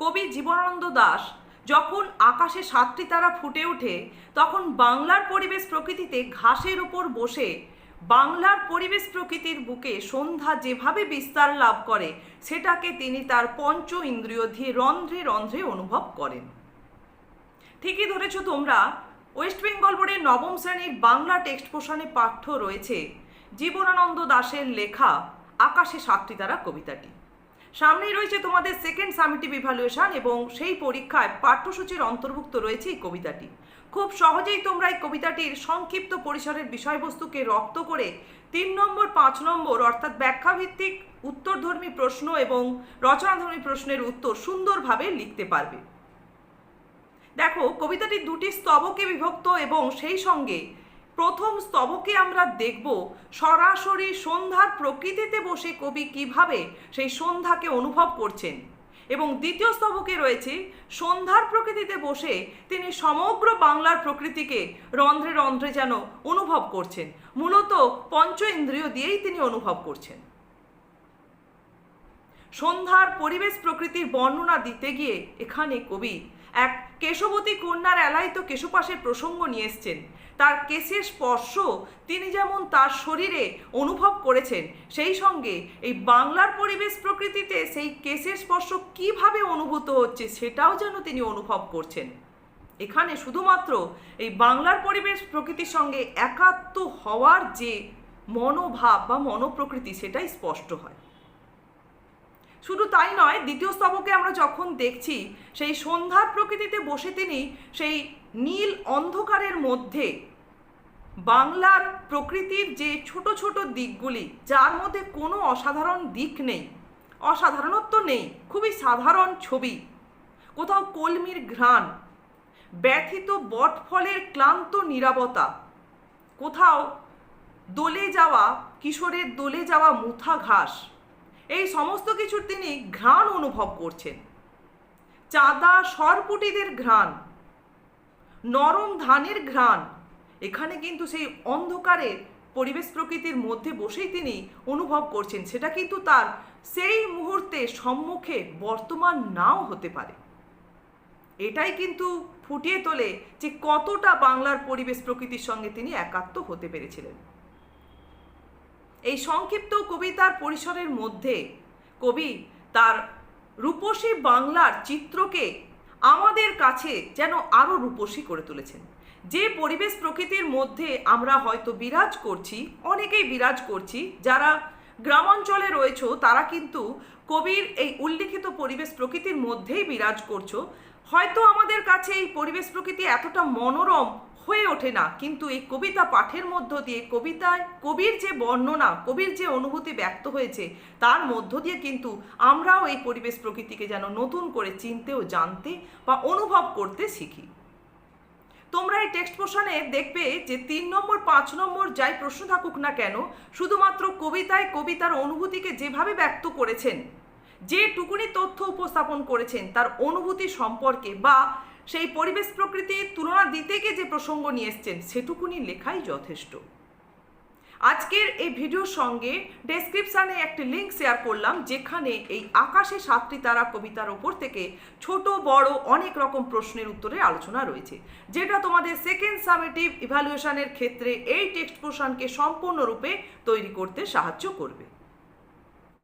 কবি জীবনানন্দ দাস যখন আকাশে সাতটি তারা ফুটে ওঠে, তখন বাংলার পরিবেশ প্রকৃতিতে ঘাসের উপর বসে। বাংলার পরিবেশ প্রকৃতির বুকে সন্ধ্যা যেভাবে বিস্তার লাভ করে, সেটাকে তিনি তার পঞ্চ ইন্দ্রিয় দিয়ে রন্ধ্রে রন্ধ্রে অনুভব করেন। ঠিকই ধরেছ তোমরা, ওয়েস্ট বেঙ্গল বোর্ডের নবম শ্রেণির বাংলা টেক্সট পোষণে পাঠ্য রয়েছে জীবনানন্দ দাশের লেখা আকাশে সাতটি তারা কবিতাটি। সামনেই রয়েছে তোমাদের সেকেন্ড সামিটিভ ইভ্যালুয়েশন এবং সেই পরীক্ষায় পাঠ্যসূচির অন্তর্ভুক্ত রয়েছে এই কবিতাটি। খুব সহজেই তোমরা এই কবিতাটির সংক্ষিপ্ত পরিসরের বিষয়বস্তুকে রপ্ত করে তিন নম্বর, পাঁচ নম্বর অর্থাৎ ব্যাখ্যাভিত্তিক, উত্তরধর্মী প্রশ্ন এবং রচনাধর্মী প্রশ্নের উত্তর সুন্দরভাবে লিখতে পারবে। দেখো কবিতাটি দুটি স্তবকে বিভক্ত এবং সেই সঙ্গে প্রথম স্তবকে আমরা দেখব, সরাসরি সন্ধ্যার প্রকৃতিতে বসে কবি কীভাবে সেই সন্ধ্যাকে অনুভব করছেন। এবং দ্বিতীয় স্তবকে রয়েছে, সন্ধ্যার প্রকৃতিতে বসে তিনি সমগ্র বাংলার প্রকৃতিকে রন্ধ্রে রন্ধ্রে যেন অনুভব করছেন। মূলত পঞ্চ ইন্দ্রিয় দিয়েই তিনি অনুভব করছেন। সন্ধ্যার পরিবেশ প্রকৃতির বর্ণনা দিতে গিয়ে এখানে কবি এক কেশবতী কন্যার এলাইত কেশপাশের প্রসঙ্গ নিয়ে এসছেন। তার কেশের স্পর্শ তিনি যেমন তার শরীরে অনুভব করেছেন, সেই সঙ্গে এই বাংলার পরিবেশ প্রকৃতিতে সেই কেশের স্পর্শ কীভাবে অনুভূত হচ্ছে সেটাও যেন তিনি অনুভব করছেন। এখানে শুধুমাত্র এই বাংলার পরিবেশ প্রকৃতির সঙ্গে একাত্ম হওয়ার যে মনোভাব বা মনোপ্রকৃতি সেটাই স্পষ্ট হয়। শুধু তাই নয়, দ্বিতীয় স্তবকে আমরা যখন দেখছি, সেই সন্ধ্যার প্রকৃতিতে বসে তিনি সেই নীল অন্ধকারের মধ্যে বাংলার প্রকৃতির যে ছোট ছোট দিকগুলি, যার মধ্যে কোনো অসাধারণ দিক নেই, অসাধারণত্ব নেই, খুবই সাধারণ ছবি, কোথাও কলমির ঘ্রাণ, ব্যথিত বটফলের ক্লান্ত নীরবতা, কোথাও দোলে যাওয়া, কিশোরের দোলে যাওয়া মুথা ঘাস। এই সমস্ত কিছুর তিনি ঘ্রাণ অনুভব করছেন। চাঁদা সরপুটিদের ঘ্রাণ, নরম ধানের ঘ্রাণ, এখানে কিন্তু সেই অন্ধকারে পরিবেশ প্রকৃতির মধ্যে বসেই তিনি অনুভব করছেন। সেটা কিন্তু তার সেই মুহূর্তে সম্মুখে বর্তমান নাও হতে পারে। এটাই কিন্তু ফুটিয়ে তোলে যে কতটা বাংলার পরিবেশ প্রকৃতির সঙ্গে তিনি একাত্ম হতে পেরেছিলেন। এই সংক্ষিপ্ত কবিতার পরিসরের মধ্যে কবি তার রূপসী বাংলার চিত্রকে আমাদের কাছে যেন আরও রূপসী করে তুলেছেন। যে পরিবেশ প্রকৃতির মধ্যে আমরা হয়তো বিরাজ করছি, অনেকেই বিরাজ করছি, যারা গ্রামাঞ্চলে রয়েছে, তারা কিন্তু কবির এই উল্লিখিত পরিবেশ প্রকৃতির মধ্যেই বিরাজ করছ। হয়তো আমাদের কাছে এই পরিবেশ প্রকৃতি এতটা মনোরম ওঠে না। কিন্তু এই কবিতা পাঠের মধ্য দিয়ে কবিতায় কবির যে বর্ণনা, কবির যে অনুভূতি ব্যক্ত হয়েছে, তার মধ্য দিয়ে কিন্তু আমরাও এই পরিবেশ প্রকৃতিকে যেন নতুন করে চিনতে ও জানতে বা অনুভব করতে শিখি। তোমরা এই টেক্সট পোর্শনে দেখবে যে তিন নম্বর, পাঁচ নম্বর যাই প্রশ্ন থাকুক না কেন, শুধুমাত্র কবিতায় কবিতার অনুভূতিকে যেভাবে ব্যক্ত করেছেন, যে টুকুনি তথ্য উপস্থাপন করেছেন, তার অনুভূতি সম্পর্কে বা সেই পরিবেশ প্রকৃতির তুলনা দিতে গিয়ে যে প্রসঙ্গ নিয়ে এসছেন, সেটুকুনি লেখাই যথেষ্ট। আজকের এই ভিডিওর সঙ্গে ডেসক্রিপশানে একটি লিঙ্ক শেয়ার করলাম, যেখানে এই আকাশে সাতটি তারা কবিতার ওপর থেকে ছোট, বড় অনেক রকম প্রশ্নের উত্তরে আলোচনা রয়েছে, যেটা তোমাদের সেকেন্ড সামেটিভ ইভ্যালুয়েশনের ক্ষেত্রে এই টেক্সট পোর্শনকে সম্পূর্ণরূপে তৈরি করতে সাহায্য করবে।